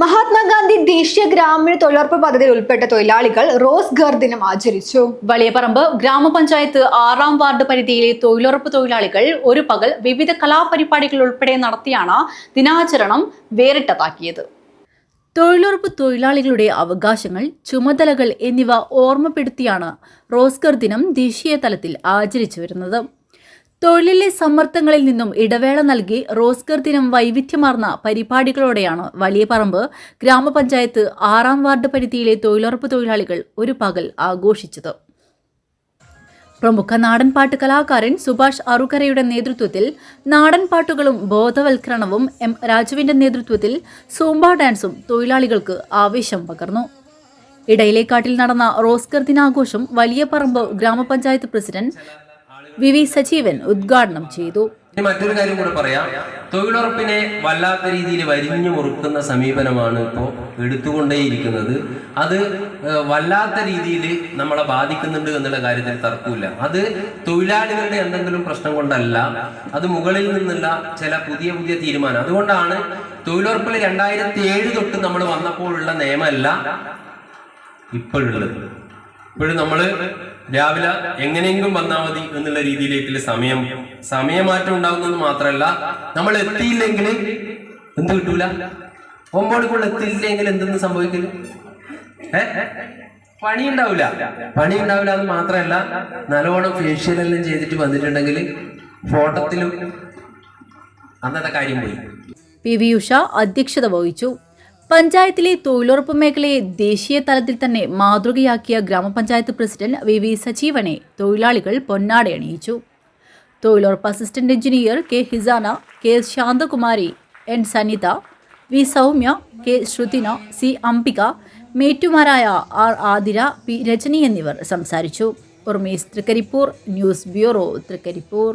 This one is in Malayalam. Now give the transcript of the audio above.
മഹാത്മാഗാന്ധി ദേശീയ ഗ്രാമീണ തൊഴിലുറപ്പ് പദ്ധതിയിൽ ഉൾപ്പെട്ട തൊഴിലാളികൾ റോസ് ഗർ ദിനം ആചരിച്ചു. വലിയപറമ്പ് ഗ്രാമപഞ്ചായത്ത് ആറാം വാർഡ് പരിധിയിലെ തൊഴിലുറപ്പ് തൊഴിലാളികൾ ഒരു പകൽ വിവിധ കലാപരിപാടികൾ ഉൾപ്പെടെ നടത്തിയാണ് ദിനാചരണം വേറിട്ടതാക്കിയത്. തൊഴിലുറപ്പ് തൊഴിലാളികളുടെ അവകാശങ്ങൾ ചുമതലകൾ എന്നിവ ഓർമ്മപ്പെടുത്തിയാണ് റോസ്ഗർ ദിനം ദേശീയ തലത്തിൽ ആചരിച്ചു വരുന്നത്. തൊഴിലിലെ സമ്മർദ്ദങ്ങളിൽ നിന്നും ഇടവേള നൽകി റോസ്കർ ദിനം വൈവിധ്യമാർന്ന പരിപാടികളോടെയാണ് വലിയപറമ്പ് ഗ്രാമപഞ്ചായത്ത് ആറാം വാർഡ് പരിധിയിലെ തൊഴിലുറപ്പ് തൊഴിലാളികൾ ഒരു പകൽ ആഘോഷിച്ചത്. പ്രമുഖ നാടൻപാട്ട് കലാകാരൻ സുഭാഷ് അറുകരയുടെ നേതൃത്വത്തിൽ നാടൻപാട്ടുകളും ബോധവൽക്കരണവും എം രാജുവിന്റെ നേതൃത്വത്തിൽ സൂംബ ഡാൻസും തൊഴിലാളികൾക്ക് ആവേശം പകർന്നു. ഇടയിലേക്കാട്ടിൽ നടന്ന റോസ്കർ ദിനാഘോഷം വലിയപറമ്പ് ഗ്രാമപഞ്ചായത്ത് പ്രസിഡന്റ് വി വി സജീവൻ ഉദ്ഘാടനം ചെയ്തു. മറ്റൊരു കാര്യം കൂടെ പറയാം. തൊഴിലുറപ്പിനെ വല്ലാത്ത രീതിയിൽ വരിഞ്ഞു മുറുക്കുന്ന സമീപനമാണ് ഇപ്പോൾ എടുത്തുകൊണ്ടേയിരിക്കുന്നത്. അത് വല്ലാത്ത രീതിയിൽ നമ്മളെ ബാധിക്കുന്നുണ്ട് എന്നുള്ള കാര്യത്തിൽ തർക്കമില്ല. അത് തൊഴിലാളികളുടെ എന്തെങ്കിലും പ്രശ്നം കൊണ്ടല്ല അത് മുകളിൽ നിന്നുള്ള ചില പുതിയ പുതിയ തീരുമാനം. അതുകൊണ്ടാണ് തൊഴിലുറപ്പിൽ രണ്ടായിരത്തി ഏഴ് തൊട്ട് നമ്മൾ വന്നപ്പോഴുള്ള നിയമമല്ല ഇപ്പോഴുള്ളത്. ഇപ്പോഴും നമ്മൾ രാവിലെ എങ്ങനെയെങ്കിലും വന്നാൽ മതി എന്നുള്ള രീതിയിലേക്കുള്ള സമയം സമയമാറ്റം ഉണ്ടാകുന്നത് മാത്രമല്ല നമ്മൾ എത്തിയില്ലെങ്കിൽ എന്ത് കിട്ടൂല? ഒമ്പതുക്കുള്ള എത്തിയില്ലെങ്കിൽ എന്തെന്ന് സംഭവിക്കില്ല ഏ? പണി ഉണ്ടാവില്ല പണി ഉണ്ടാവില്ല എന്ന് മാത്രമല്ല നല്ലോണം ഫേഷ്യൽ എല്ലാം ചെയ്തിട്ട് വന്നിട്ടുണ്ടെങ്കിൽ ഫോട്ടത്തിലും അന്നത്തെ കാര്യം പോയി. പി വി ഉഷ അധ്യക്ഷത വഹിച്ചു. പഞ്ചായത്തിലെ തൊഴിലുറപ്പ് മേഖലയെ ദേശീയ തലത്തിൽ തന്നെ മാതൃകയാക്കിയ ഗ്രാമപഞ്ചായത്ത് പ്രസിഡന്റ് വി വി സജീവനെ തൊഴിലാളികൾ പൊന്നാടയണിയിച്ചു തൊഴിലുറപ്പ് assistant engineer K Hisana K Shanthakumari N Sanitha V Soumya K Shruthina C Ambika മേറ്റുമാരായ R Athira P Rajani എന്നിവർ സംസാരിച്ചു. ഉർമീസ് തൃക്കരിപ്പൂർ ന്യൂസ് ബ്യൂറോ തൃക്കരിപ്പൂർ.